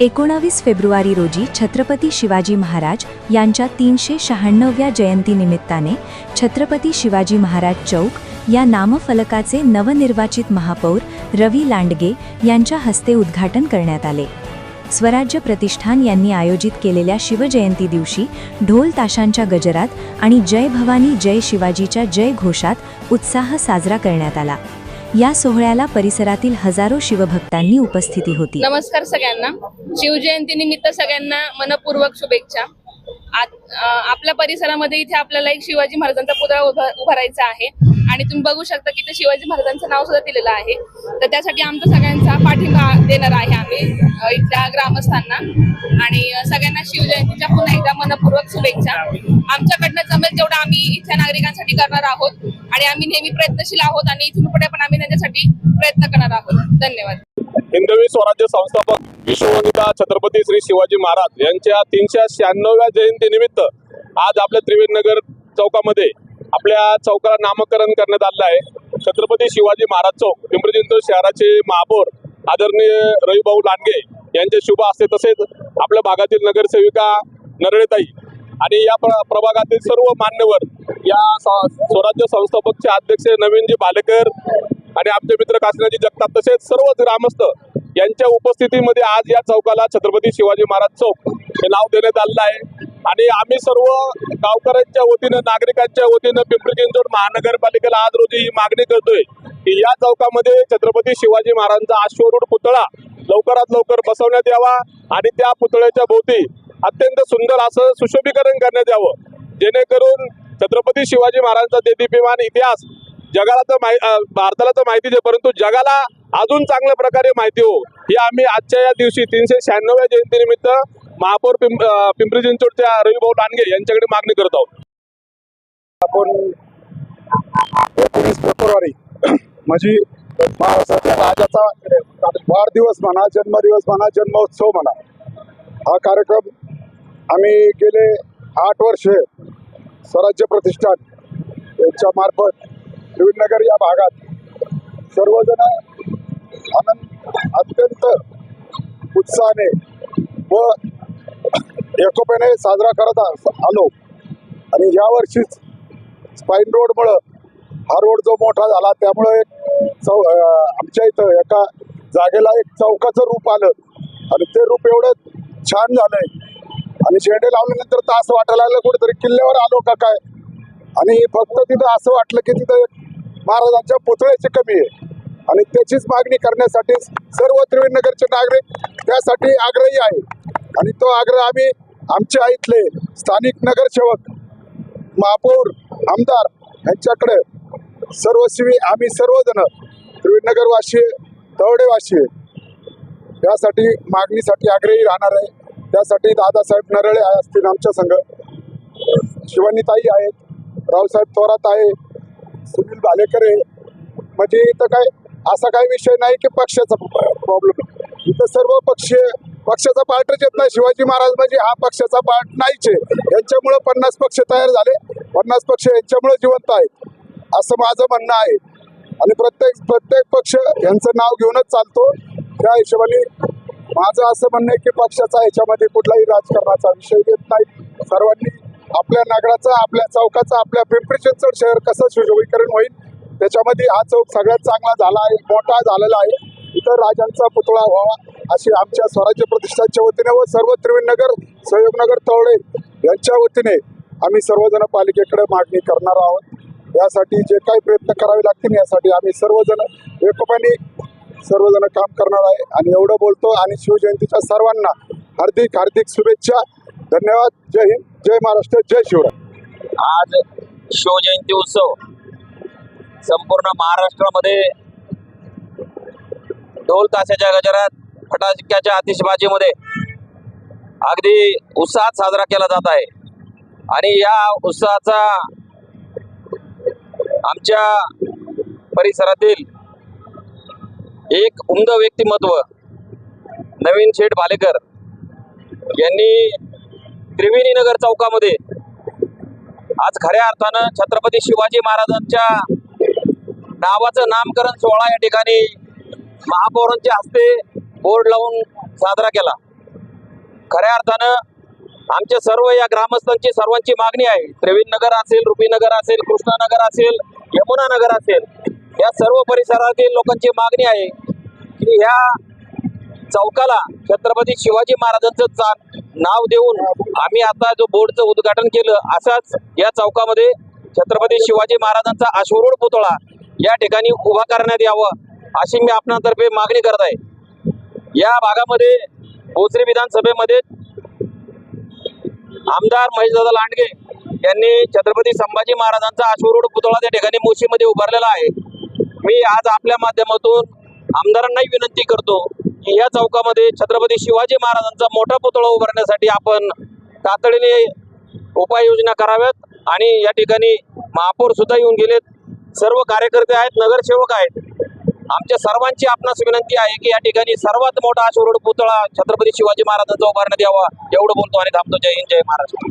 एकोणावीस फेब्रुवारी रोजी छत्रपती शिवाजी महाराज यांच्या तीनशे शहाण्णव्या जयंतीनिमित्ताने छत्रपती शिवाजी महाराज चौक या नामफलकाचे नवनिर्वाचित महापौर रवी लांडगे यांच्या हस्ते उद्घाटन करण्यात आले. स्वराज्य प्रतिष्ठान यांनी आयोजित केलेल्या शिवजयंती दिवशी ढोल ताशांच्या गजरात आणि जय भवानी जय शिवाजीच्या जय घोषात उत्साह साजरा करण्यात आला. या सोहळ्याला परिसरातील हजारो शिवभक्तांनी उपस्थिती होती. नमस्कार सगळ्यांना. शिवजयंती निमित्त सगळ्यांना मनपूर्वक शुभेच्छा. आपल्या परिसरामध्ये इथे आपल्याला एक शिवाजी महाराजांचा पुतळा उभारायचा आहे. आणि तुम्ही बघू शकता की इथे शिवाजी महाराजांचं नाव सुद्धा दिलेलं आहे. तर त्यासाठी आमचा सगळ्यांचा पाठिंबा देणार आहे आम्ही इथल्या ग्रामस्थांना. आणि सगळ्यांना शिवजयंतीच्या पुन्हा एकदा मनपूर्वक शुभेच्छा. आमच्याकडनं जमेल तेवढं आम्ही इथल्या नागरिकांसाठी करणार आहोत. आणि आम्ही नेहमी प्रयत्नशील आहोत आणि इथून पुढे पण आम्ही त्यांच्यासाठी प्रयत्न करणार आहोत. धन्यवाद. हिंदवी स्वराज्य संस्थापक विश्ववनिता छत्रपती श्री शिवाजी महाराज यांच्या तीनशे शहाण्णव्या जयंतीनिमित्त आज आपल्या त्रिवेणीनगर चौकामध्ये आपल्या चौकाला नामकरण करण्यात आलेलं आहे. छत्रपती शिवाजी महाराज चौक पिंपरी चिंचवड शहराचे महापौर आदरणीय रविभाऊ लांडगे यांचे शुभ असते तसेच आपल्या भागातील नगरसेविका नरळेताई आणि या प्र- प्रभागातील सर्व मान्यवर या स्वराज्य संस्थापकचे अध्यक्ष नवीनजी भालेकर आणि आमचे मित्र काशीनाथजी जगतात तसेच सर्व ग्रामस्थ यांच्या उपस्थितीमध्ये आज या चौकाला छत्रपती शिवाजी महाराज चौक हे नाव देण्यात आलेलं आहे. आणि आम्ही सर्व गावकऱ्यांच्या वतीनं नागरिकांच्या वतीनं पिंपरी चिंचवड महानगरपालिकेला आज रोजी ही मागणी करतोय की या चौकामध्ये छत्रपती शिवाजी महाराजांचा अश्वरूढ पुतळा लवकरात लवकर बसवण्यात यावा आणि त्या पुतळ्याच्या भोवती अत्यंत सुंदर असं सुशोभीकरण करण्यात यावं. जेणेकरून छत्रपती शिवाजी महाराजांचा देदीप्यमान इतिहास जगाला तर माहिती भारताला तर माहितीच आहे परंतु जगाला अजून चांगल्या प्रकारे माहिती हो. हे आम्ही आजच्या या दिवशी तीनशे शहाण्णव्या जयंतीनिमित्त महापौर पिंप पिंपरी चिंचवडच्या रविभाऊ लांडगे यांच्याकडे मागणी करत आहोत. आपण एकोणीस फेब्रुवारी म्हणजे राजाचा वाढदिवस म्हणा जन्मदिवस म्हणा जन्मोत्सव म्हणा हा कार्यक्रम आम्ही गेले आठ वर्षे स्वराज्य प्रतिष्ठान यांच्या मार्फत नगर या भागात सर्वजण आनंद अत्यंत उत्साहाने व एकोप्याने साजरा करत आ- आलो. आणि यावर्षीच स्पाईन रोडमुळं हा रोड जो मोठा झाला त्यामुळं एक चौ आमच्या इथं एका जागेला एक चौकाचं रूप आलं. आणि ते रूप एवढं छान झालंय. आणि झेंडे लावल्यानंतर तर असं वाटायला लागलं कुठेतरी किल्ल्यावर आलो का काय? आणि फक्त तिथं असं वाटलं की तिथं एक महाराजांच्या पुतळ्याची कमी आहे. आणि त्याचीच मागणी करण्यासाठी सर्व त्रिवेणनगरचे नागरिक त्यासाठी आग्रही आहे आणि तो आग्रह आम्ही आमच्या इथले स्थानिक नगरसेवक महापौर आमदार यांच्याकडे सर्वस्वी आम्ही सर्वजण त्रिवेणनगरवासी तवडेवासी यासाठी मागणीसाठी आग्रही राहणार आहे. त्यासाठी दादासाहेब नरळे असतील आमच्या संघ. शिवानीताई आहेत रावसाहेब थोरात आहे सुनील भालेकर आहे. म्हणजे इथं काय असा काही विषय नाही की पक्षाचा प्रॉब्लेम इथं सर्व पक्ष पक्षाचा पार्टच येत नाही. शिवाजी महाराज म्हणजे हा पक्षाचा पार्ट नाहीच आहे. यांच्यामुळं पन्नास पक्ष तयार झाले. पन्नास पक्ष यांच्यामुळे जिवंत आहेत. असं माझं म्हणणं आहे. आणि प्रत्येक प्रत्येक पक्ष यांचं नाव घेऊनच चालतो. त्या हिशोबाने माझं असं म्हणणं आहे की पक्षाचा ह्याच्यामध्ये कुठलाही राजकारणाचा विषय येत नाही. सर्वांनी आपल्या नगराचा आपल्या चौकाचा आपल्या पिंपरी चिंचवड शहर कसं सुशोभीकरण होईल त्याच्यामध्ये हा चौक सगळ्यात चांगला झाला आहे मोठा झालेला आहे. इतर राजांचा पुतळा व्हावा अशी आमच्या स्वराज्य प्रतिष्ठानच्या वतीने व सर्व त्रिवेणनगर सहयोगनगर तवळे यांच्या वतीने आम्ही सर्वजण पालिकेकडे मागणी करणार आहोत. यासाठी जे काही प्रयत्न करावे लागतील यासाठी आम्ही सर्वजण एकोप्याने सर्वजण काम करणार आहे. आणि एवढं बोलतो आणि शिवजयंतीच्या सर्वांना हार्दिक हार्दिक शुभेच्छा. धन्यवाद. जय हिंद जय महाराष्ट्र जय शिवराय. आज शिवजयंती उत्सव संपूर्ण महाराष्ट्रामध्ये ढोल ताशाच्या गजरात फटाक्याच्या आतिषबाजीमध्ये अगदी उत्साहात साजरा केला जात आहे. आणि या उत्साहाचा आमच्या परिसरातील एक उमद व्यक्तिमत्व नवीन शेठ भालेकर यांनी त्रिवेणी नगर चौकामध्ये आज खऱ्या अर्थानं छत्रपती शिवाजी महाराजांच्या नावाचं नामकरण सोहळा या ठिकाणी महापौरांच्या हस्ते बोर्ड लावून साजरा केला. खऱ्या अर्थानं आमच्या सर्व या ग्रामस्थांची सर्वांची मागणी आहे. त्रिवेण नगर असेल रुपीनगर असेल कृष्णानगर असेल यमुना नगर असेल या सर्व परिसरातील लोकांची मागणी आहे की ह्या चौकाला छत्रपती शिवाजी महाराजांचं नाव देऊन आम्ही आता जो बोर्डचं उद्घाटन केलं असाच या चौकामध्ये छत्रपती शिवाजी महाराजांचा अश्वरूढ पुतळा या ठिकाणी उभा करण्यात यावं अशी मी आपणातर्फे मागणी करत आहे. या भागामध्ये भोसरी विधानसभेमध्ये आमदार महेशदादा लांडगे यांनी छत्रपती संभाजी महाराजांचा अश्वरूढ पुतळा त्या ठिकाणी मोशीमध्ये उभारलेला आहे. मी आज आपल्या माध्यमातून आमदारांनाही विनंती करतो या चौकामध्ये छत्रपती शिवाजी महाराजांचा मोठा पुतळा उभारण्यासाठी आपण तातडीने उपाययोजना कराव्यात आणि या ठिकाणी महापौर सुद्धा येऊन गेलेत. सर्व कार्यकर्ते आहेत नगरसेवक आहेत. आमच्या सर्वांची आपणास विनंती आहे की या ठिकाणी सर्वात मोठा अश्वरूढ पुतळा छत्रपती शिवाजी महाराजांचा उभारण्यात यावा. एवढं बोलतो आणि थांबतो. जय हिंद जय महाराष्ट्र.